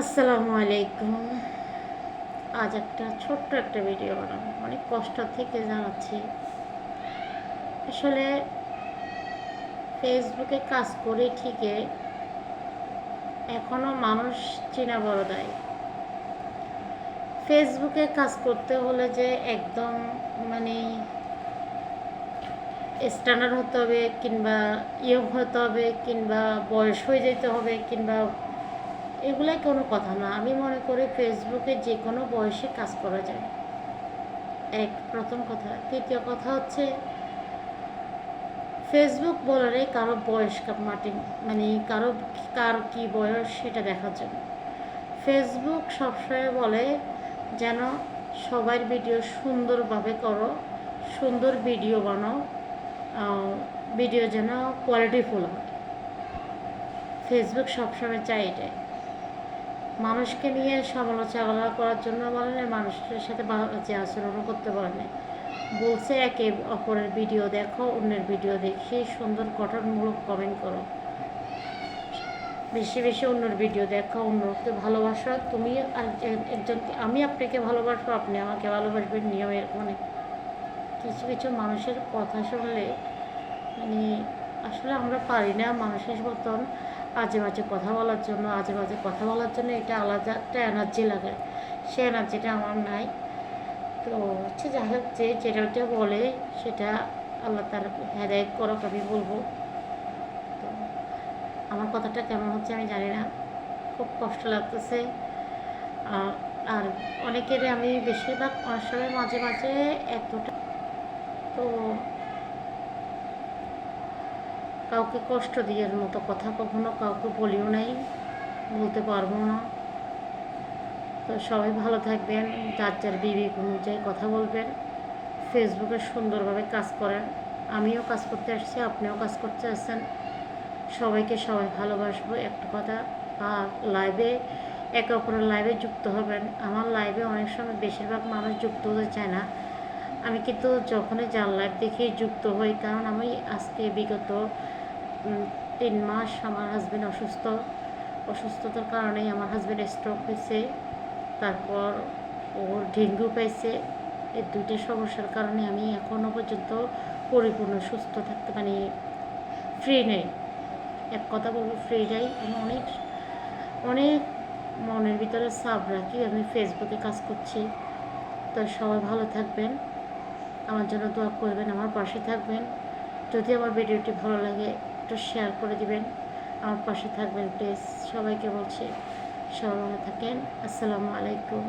আসসালামু আলাইকুম। আজ একটা ছোট্ট একটা ভিডিও বানাবো। অনেক কষ্ট থেকে জানাচ্ছি। আসলে ফেসবুকে কাজ করে ঠিকই, এখনও মানুষ চেনা বড় দেয়। ফেসবুকে কাজ করতে হলে যে একদম মানে স্ট্যান্ডার্ড হতে হবে কিংবা ইয়ং হতে হবে কিংবা বয়স হয়ে যেতে হবে কিংবা এগুলাই কোনো কথা না। আমি মনে করি ফেসবুকে যে কোনো বয়সে কাজ করা যায়। এক, প্রথম কথা। তৃতীয় কথা হচ্ছে, ফেসবুক বলারে কারও বয়স মাটি মানে কারও কার কি বয়স সেটা দেখার জন্য। ফেসবুক সবসময় বলে যেন সবার ভিডিও সুন্দরভাবে করো, সুন্দর ভিডিও বানাও ভিডিও যেন কোয়ালিটিফুল হয়। ফেসবুক সবসময় চাই এটাই। মানুষকে নিয়ে সমালোচনা করার জন্য বলে না মানুষের সাথে যে আচরণও করতে বলে না বলছে, একে অপরের ভিডিও দেখো, অন্যের ভিডিও দেখি, সুন্দর, গঠনমূলক কমেন্ট করো। বেশি বেশি অন্যের ভিডিও দেখো, অন্যকে ভালোবাসো। তুমি একজনকে আমি আপনাকে ভালোবাসবো, আপনি আমাকে ভালোবাসবেন নিয়মের মানে। কিছু কিছু মানুষের কথা শুনলে মানে আসলে আমরা পারি না মানুষের মতন। আজে বাজে কথা বলার জন্য আজে বাজে কথা বলার জন্য এটা আলাদা একটা এনার্জি লাগে। সে এনার্জিটা আমার নাই। তো হচ্ছে যে যেটা যেটা বলে, সেটা আল্লাহ তার হেদায়ত করক, আমি বলব। তো আমার কথাটা কেমন হচ্ছে আমি জানি না। খুব কষ্ট লাগতেছে। আর অনেকের আমি বেশিরভাগ অনেক সময় মাঝে মাঝে এতটা তো কাউকে কষ্ট দেওয়ার মতো কথা কখনো কাউকে বলিও নাই, বলতে পারব না। তো সবাই ভালো থাকবেন, যার যার বিবেক অনুযায়ী কথা বলবেন ফেসবুকে সুন্দরভাবে কাজ করেন। আমিও কাজ করতে আসছি, আপনিও কাজ করতে আসছেন। সবাইকে সবাই ভালোবাসবো, একটা কথা, আর লাইভে একে অপরের লাইভে যুক্ত হবেন। আমার লাইভে অনেক সময় বেশিরভাগ মানুষ যুক্ত হতে চায় না। আমি কিন্তু যখনই যার লাইভ দেখেই যুক্ত হই, কারণ আমি আজকে বিগত তিন মাস আমার হাজব্যান্ড অসুস্থ। অসুস্থতার কারণেই আমার হাজব্যান্ড স্ট্রোক হয়েছে। তারপর ওর ডেঙ্গু পাইছে। এই দুইটা সমস্যার কারণে আমি এখনও পর্যন্ত পরিপূর্ণ, সুস্থ থাকতে মানে ফ্রি নেই। এক কথা বলব ফ্রি নেই আমি অনেক অনেক মনের ভিতরে সাব রাখি। আমি ফেসবুকে কাজ করছি। তো সবাই ভালো থাকবেন। আমার জন্য দোয়া করবেন, আমার পাশে থাকবেন। যদি আমার ভিডিওটি ভালো লাগে একটু শেয়ার করে দিবেন। আমার পাশে থাকবেন প্লিজ সবাইকে বলছি, সবাই ভালো থাকেন। আসসালামু আলাইকুম।